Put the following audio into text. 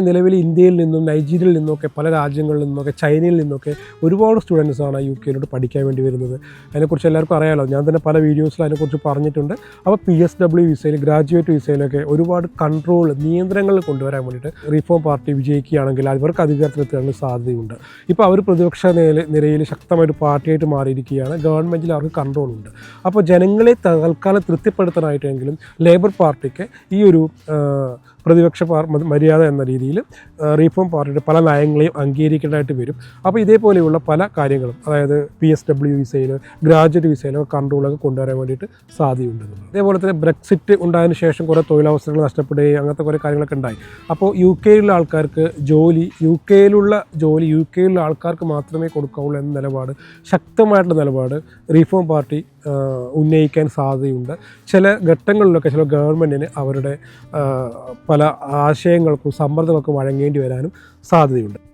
നിലവിൽ ഇന്ത്യയിൽ നിന്നും നൈജീരിയയിൽ നിന്നൊക്കെ പല രാജ്യങ്ങളിൽ നിന്നൊക്കെ ചൈനയിൽ നിന്നൊക്കെ ഒരുപാട് സ്റ്റുഡൻസാണ് യു കെയിലോട്ട് പഠിക്കാൻ വേണ്ടി വരുന്നത്. അതിനെക്കുറിച്ച് എല്ലാവർക്കും അറിയാമല്ലോ ഞാൻ തന്നെ പല വീഡിയോസിൽ അതിനെക്കുറിച്ച് പറഞ്ഞിട്ടുണ്ട്. അപ്പോൾ പി എസ് ഡബ്ല്യു വിസയിൽ ഗ്രാജുവേറ്റ് വിസയിലൊക്കെ ഒരുപാട് കൺട്രോൾ നിയന്ത്രണങ്ങൾ കൊണ്ടുവരാൻ വേണ്ടിയിട്ട് റിഫോം പാർട്ടി വിജയിക്കുകയാണെങ്കിൽ അവർക്ക് അധികാരത്തിലെത്താനുള്ള സാധ്യതയുണ്ട്. ഇപ്പോൾ അവർ പ്രതിപക്ഷ നിരയിൽ ശക്തമായൊരു പാർട്ടിയായിട്ട് മാറിയിരിക്കുകയാണ്. ഗവൺമെന്റിൽ അവർക്ക് കൺട്രോൾ ഉണ്ട്. അപ്പോൾ ജനങ്ങളെ തൽക്കാലം തൃപ്തിപ്പെടുത്താനായിട്ടെങ്കിലും ലേബർ പാർട്ടിക്ക് ഈ ഒരു പ്രതിപക്ഷ മര്യാദ എന്ന രീതിയിൽ റീഫോം പാർട്ടിയുടെ പല നയങ്ങളെയും അംഗീകരിക്കേണ്ടതായിട്ട് വരും അപ്പോൾ ഇതേപോലെയുള്ള പല കാര്യങ്ങളും അതായത് പി എസ് ഡബ്ല്യു വിസയിൽ ഗ്രാജുവേറ്റ് വിസയിലൊക്കെ കൺട്രോളൊക്കെ കൊണ്ടുവരാൻ വേണ്ടിയിട്ട് സാധ്യതയുണ്ട്. അതേപോലെ തന്നെ ബ്രെക്സിറ്റ് ഉണ്ടായതിനു ശേഷം കുറേ തൊഴിലവസരങ്ങൾ നഷ്ടപ്പെടുകയും അങ്ങനത്തെ കുറേ കാര്യങ്ങളൊക്കെ ഉണ്ടായി അപ്പോൾ യു കെയിലുള്ള ആൾക്കാർക്ക് ജോലി യു കെയിലുള്ള ജോലി യു കെയിലുള്ള ആൾക്കാർക്ക് മാത്രമേ കൊടുക്കാവുള്ളൂ എന്ന നിലപാട് ശക്തമായിട്ടുള്ള നിലപാട് റീഫോം പാർട്ടി ഉന്നയിക്കാൻ സാധ്യതയുണ്ട്. ചില ഘട്ടങ്ങളിലൊക്കെ ചില ഗവൺമെന്റിന് അവരുടെ പല ആശയങ്ങൾക്കും സമ്മർദ്ദങ്ങൾക്കും വഴങ്ങേണ്ടി വരാനും സാധ്യതയുണ്ട്.